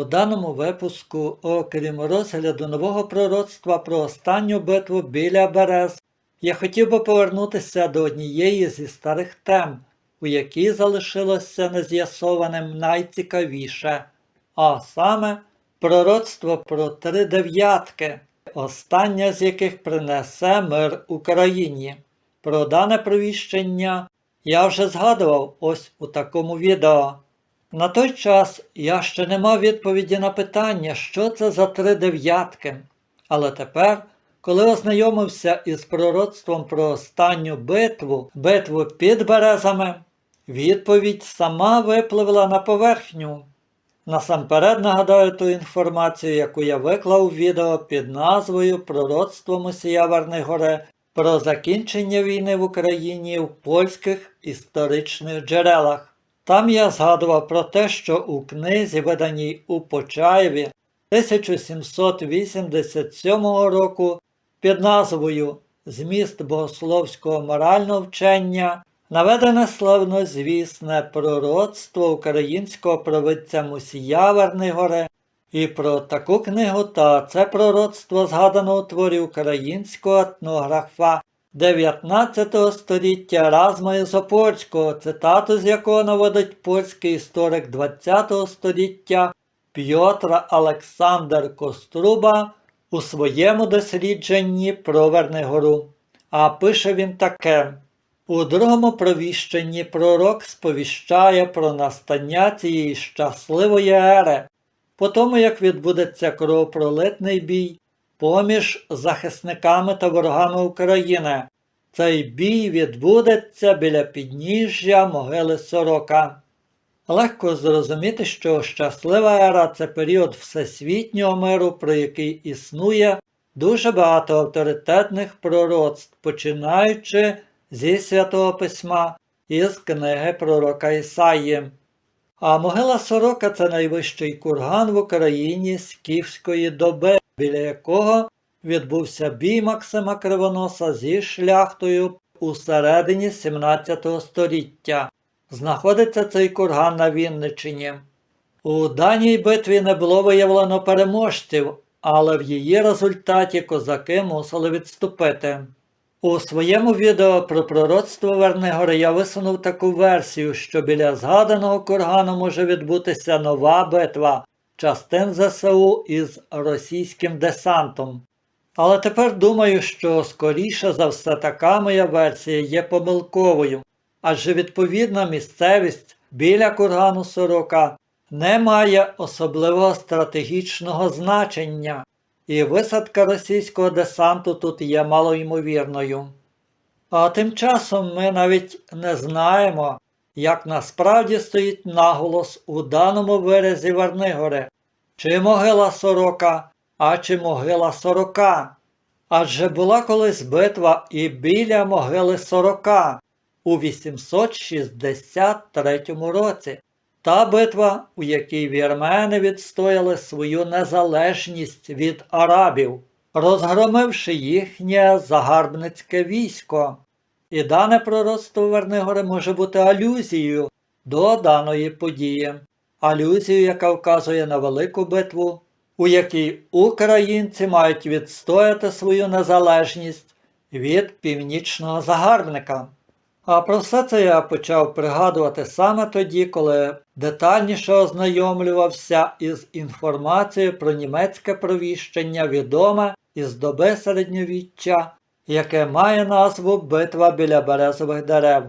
У даному випуску, окрім розгляду нового пророцтва про останню битву біля Берез, я хотів би повернутися до однієї зі старих тем, у якій залишилося нез'ясованим найцікавіше, а саме пророцтво про три дев'ятки, остання з яких принесе мир Україні. Про дане провіщення я вже згадував ось у такому відео. На той час я ще не мав відповіді на питання, що це за три дев'ятки. Але тепер, коли ознайомився із пророцтвом про останню битву, битву під березами, відповідь сама випливла на поверхню. Насамперед нагадаю ту інформацію, яку я виклав у відео під назвою Пророцтво Мосія Вернигоре про закінчення війни в Україні в польських історичних джерелах. Там я згадував про те, що у книзі, виданій у Почаєві 1787 року під назвою Зміст богословського морального вчення наведене славнозвісне пророцтво українського провидця Мусія Вернигоре, і про таку книгу та це пророцтво згадано у творі українського етнографа 19 століття Разма Ізопольського, цитату з якого наводить польський історик 20 століття Пьотр Олександр Коструба у своєму дослідженні про Вернигору. А пише він таке. У другому провіщенні пророк сповіщає про настання цієї щасливої ери, по тому як відбудеться кровопролитний бій поміж захисниками та ворогами України. Цей бій відбудеться біля підніжжя могили Сорока. Легко зрозуміти, що щаслива ера це період всесвітнього миру, про який існує дуже багато авторитетних пророцтв, починаючи зі Святого Письма із книги пророка Ісаї. А могила Сорока це найвищий курган в Україні скіфської доби, біля якого відбувся бій Максима Кривоноса зі шляхтою у середині 17 століття. Знаходиться цей курган на Вінничині. У даній битві не було виявлено переможців, але в її результаті козаки мусили відступити. У своєму відео про пророцтво Вернигори я висунув таку версію, що біля згаданого кургану може відбутися нова битва частин ЗСУ із російським десантом. Але тепер думаю, що скоріше за все така моя версія є помилковою, адже відповідна місцевість біля кургану Сорока не має особливого стратегічного значення і висадка російського десанту тут є малоймовірною. А тим часом ми навіть не знаємо, як насправді стоїть наголос у даному виразі Вернигори, чи могила сорока, а чи могила сорока. Адже була колись битва і біля могили сорока у 863 році. Та битва, у якій вірмени відстояли свою незалежність від арабів, розгромивши їхнє загарбницьке військо. І дане пророцтво Вернигори може бути алюзією до даної події, алюзією, яка вказує на велику битву, у якій українці мають відстояти свою незалежність від північного загарбника. А про все це я почав пригадувати саме тоді, коли детальніше ознайомлювався із інформацією про німецьке провіщення відоме із доби середньовіччя, яке має назву Битва біля березових дерев.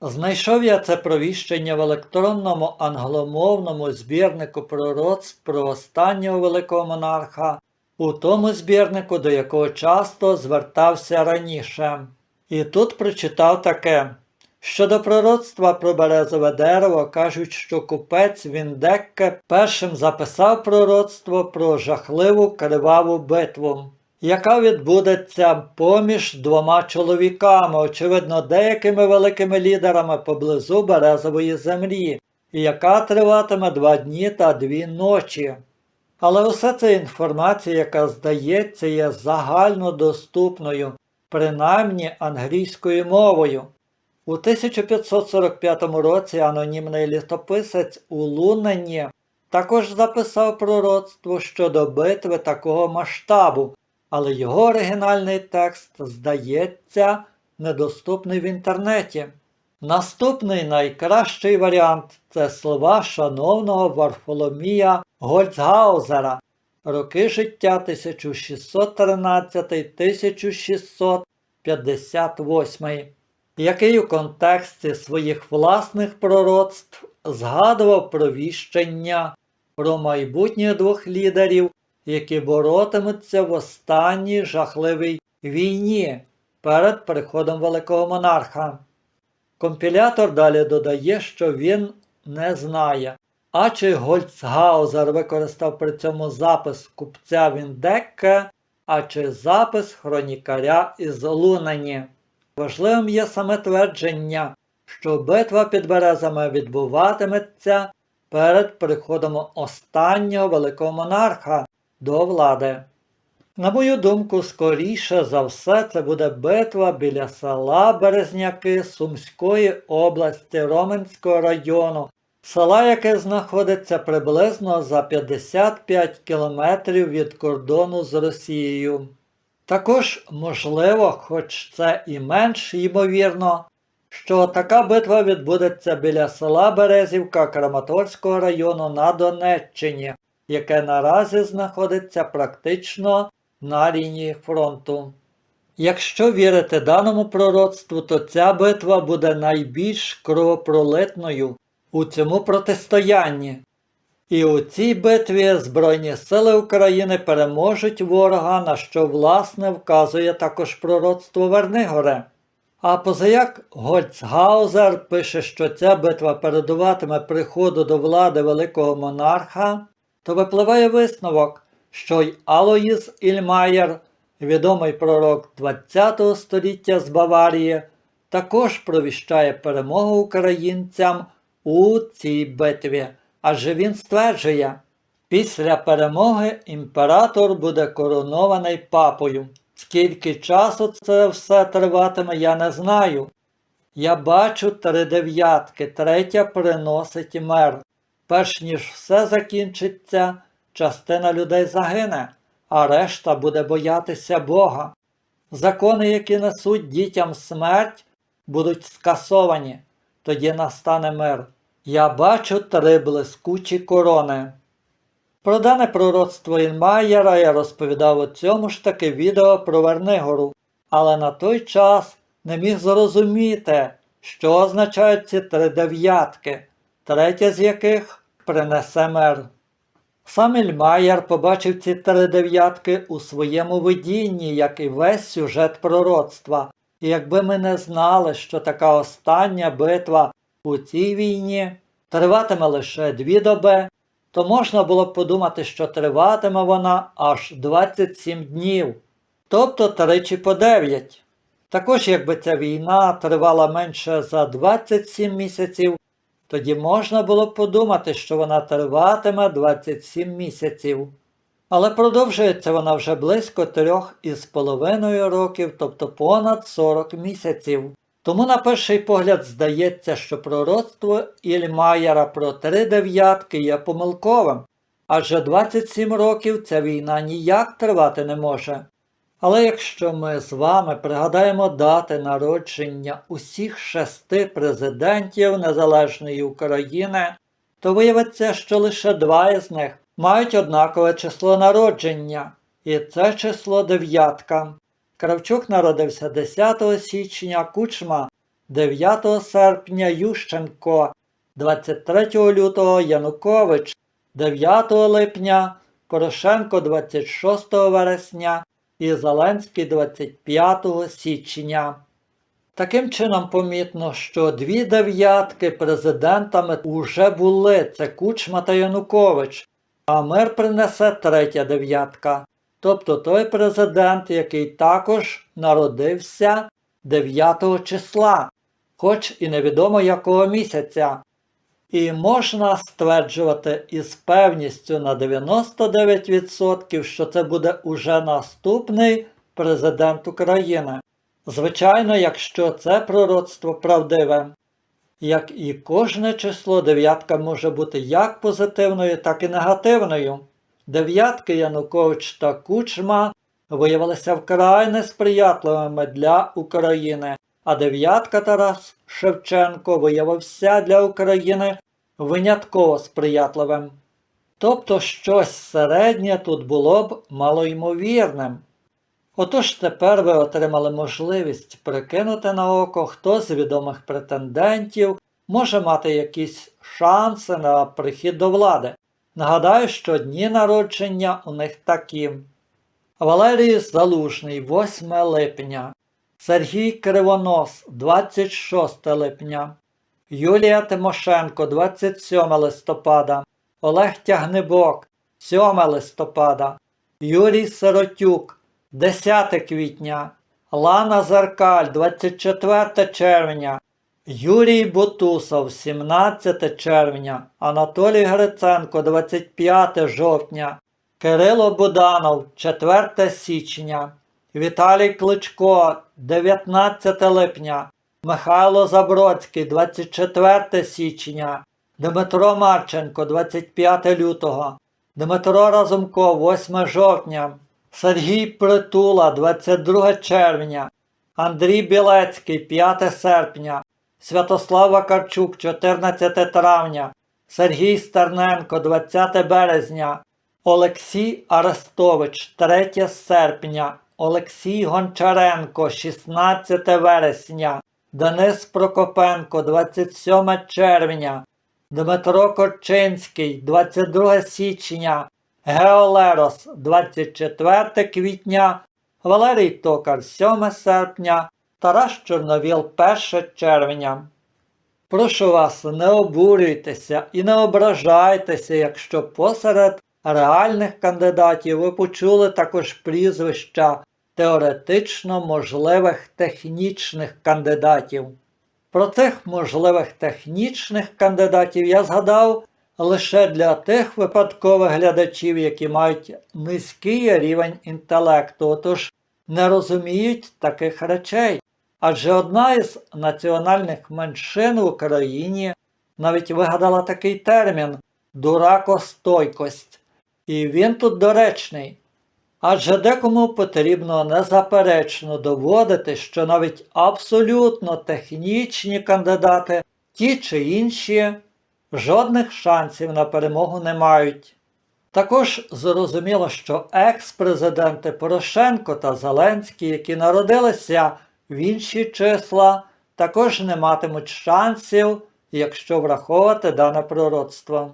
Знайшов я це провіщення в електронному англомовному збірнику пророцтв про останнього великого монарха, у тому збірнику, до якого часто звертався раніше. І тут прочитав таке. Щодо пророцтва про березове дерево, кажуть, що купець Віндекке першим записав пророцтво про жахливу криваву битву, яка відбудеться поміж двома чоловіками, очевидно, деякими великими лідерами поблизу березової землі, і яка триватиме два дні та дві ночі. Але усе це інформація, яка здається, є загальнодоступною принаймні англійською мовою. У 1545 році анонімний літописець у Лунені також записав пророцтво щодо битви такого масштабу, але його оригінальний текст, здається, недоступний в інтернеті. Наступний найкращий варіант це слова шановного Варфоломія Гольцгаузера, роки життя 1613-1658, який у контексті своїх власних пророцтв згадував про віщення про майбутніх двох лідерів, які боротимуться в останній жахливій війні перед приходом великого монарха. Компілятор далі додає, що він не знає, а чи Гольцгаузер використав при цьому запис купця Віндекке, а чи запис хронікаря із Лунані. Важливим є саме твердження, що битва під березами відбуватиметься перед приходом останнього великого монарха до влади. На мою думку, скоріше за все це буде битва біля села Березняки Сумської області Роменського району, села, яке знаходиться приблизно за 55 кілометрів від кордону з Росією. Також можливо, хоч це і менш ймовірно, що така битва відбудеться біля села Березівка Краматорського району на Донеччині, яке наразі знаходиться практично на лінії фронту. Якщо вірити даному пророцтву, то ця битва буде найбільш кровопролитною у цьому протистоянні. І у цій битві Збройні сили України переможуть ворога, на що власне вказує також пророцтво Вернигоре. А позаяк Гольцгаузер пише, що ця битва передуватиме приходу до влади великого монарха, то випливає висновок, що й Алоїз Ільмаєр, відомий пророк ХХ століття з Баварії, також провіщає перемогу українцям у цій битві, адже він стверджує, після перемоги імператор буде коронований папою. Скільки часу це все триватиме, я не знаю. Я бачу три дев'ятки, третя приносить мер. Перш ніж все закінчиться, частина людей загине, а решта буде боятися Бога. Закони, які несуть дітям смерть, будуть скасовані, тоді настане мир. Я бачу три блискучі корони. Про дане пророцтво Інмаєра я розповідав у цьому ж таки відео про Вернигору, але на той час не міг зрозуміти, що означають ці три дев'ятки, третя з яких принесе мир. Сам Ільмаєр побачив ці три дев'ятки у своєму видінні, як і весь сюжет пророцтва. І якби ми не знали, що така остання битва у цій війні триватиме лише дві доби, то можна було б подумати, що триватиме вона аж 27 днів, тобто тричі по 9. Також, якби ця війна тривала менше за 27 місяців, тоді можна було б подумати, що вона триватиме 27 місяців. Але продовжується вона вже близько трьох із половиною років, тобто понад 40 місяців. Тому на перший погляд здається, що пророцтво Ільмаєра про три дев'ятки є помилковим, адже 27 років ця війна ніяк тривати не може. Але якщо ми з вами пригадаємо дати народження усіх шести президентів Незалежної України, то виявиться, що лише два із них мають однакове число народження, і це число дев'ятка. Кравчук народився 10 січня, Кучма 9 серпня Ющенко, 23 лютого Янукович, 9 липня, Порошенко 26 вересня і Зеленський 25 січня. Таким чином помітно, що дві дев'ятки президентами уже були це Кучма та Янукович, а мир принесе третя дев'ятка. Тобто той президент, який також народився 9 числа, хоч і невідомо якого місяця. І можна стверджувати із певністю на 99%, що це буде уже наступний президент України. Звичайно, якщо це пророцтво правдиве. як і кожне число, дев'ятка може бути як позитивною, так і негативною. Дев'ятки Янукович та Кучма виявилися вкрай несприятливими для України, а дев'ятка Тарас Шевченко виявився для України винятково сприятливим. Тобто щось середнє тут було б малоймовірним. Отож тепер ви отримали можливість прикинути на око, хто з відомих претендентів може мати якісь шанси на прихід до влади. Нагадаю, що дні народження у них такі. Валерій Залужний 8 липня, Сергій Кривонос 26 липня, Юлія Тимошенко 27 листопада, Олег Тягнебок 7 листопада, Юрій Сиротюк 10 квітня, Лана Заркаль 24 червня, Юрій Бутусов 17 червня, Анатолій Гриценко 25 жовтня, Кирило Буданов 4 січня, Віталій Кличко 19 липня, Михайло Забродський 24 січня, Дмитро Марченко 25 лютого, Дмитро Разумков 8 жовтня, Сергій Притула 22 червня, Андрій Білецький 5 серпня, Святослав Вакарчук 14 травня, Сергій Стерненко 20 березня, Олексій Арестович 3 серпня, Олексій Гончаренко 16 вересня, Денис Прокопенко 27 червня, Дмитро Корчинський 22 січня, Геолерос 24 квітня, Валерій Токар 7 серпня, Тарас Чорновіл 1 червня. Прошу вас, не обурюйтеся і не ображайтеся, якщо посеред реальних кандидатів ви почули також прізвища теоретично можливих технічних кандидатів. Про цих можливих технічних кандидатів я згадав лише для тих випадкових глядачів, які мають низький рівень інтелекту, отож не розуміють таких речей. Адже одна із національних меншин в Україні навіть вигадала такий термін дуракостойкость. І він тут доречний. Адже декому потрібно незаперечно доводити, що навіть абсолютно технічні кандидати, ті чи інші, жодних шансів на перемогу не мають. Також зрозуміло, що екс-президенти Порошенко та Зеленський, які народилися в інші числа, також не матимуть шансів, якщо враховувати дане пророцтво.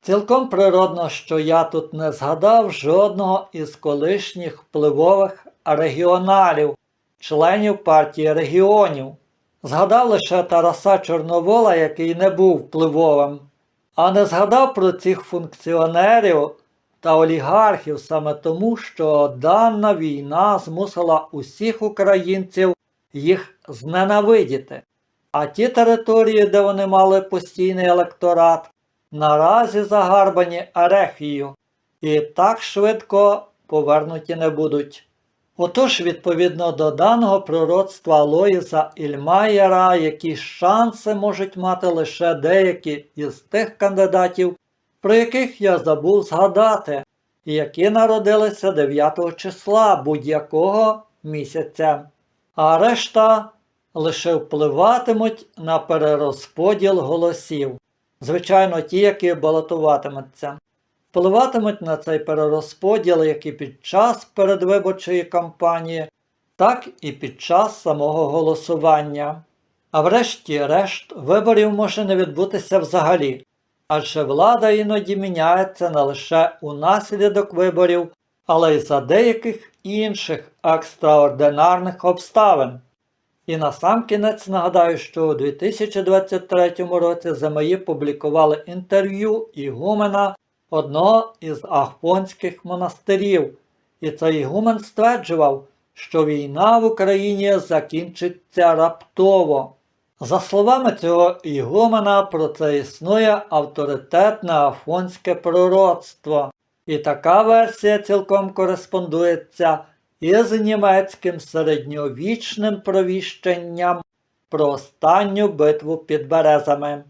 Цілком природно, що я тут не згадав жодного із колишніх впливових регіоналів, членів партії регіонів. Згадав лише Тараса Чорновола, який не був впливовим, а не згадав про цих функціонерів та олігархів саме тому, що дана війна змусила усіх українців їх зненавидіти. А ті території, де вони мали постійний електорат, наразі загарбані Арехією і так швидко повернуті не будуть. Отож, відповідно до даного пророцтва Лоїса Ільмаєра, які шанси можуть мати лише деякі із тих кандидатів, про яких я забув згадати, і які народилися 9 числа будь-якого місяця, а решта лише впливатимуть на перерозподіл голосів. Звичайно, ті, які балотуватимуться, впливатимуть на цей перерозподіл як і під час передвиборчої кампанії, так і під час самого голосування. А врешті-решт виборів може не відбутися взагалі, адже влада іноді міняється не лише унаслідок виборів, але й за деяких інших екстраординарних обставин. І насамкінець нагадаю, що у 2023 році ЗМІ публікували інтерв'ю Ігумена одного із Ахпонських монастирів, і цей Ігумен стверджував, що війна в Україні закінчиться раптово. За словами цього Ігумена, про це існує авторитетне афонське пророцтво, і така версія цілком кореспондується із німецьким середньовічним провіщенням про останню битву під березами.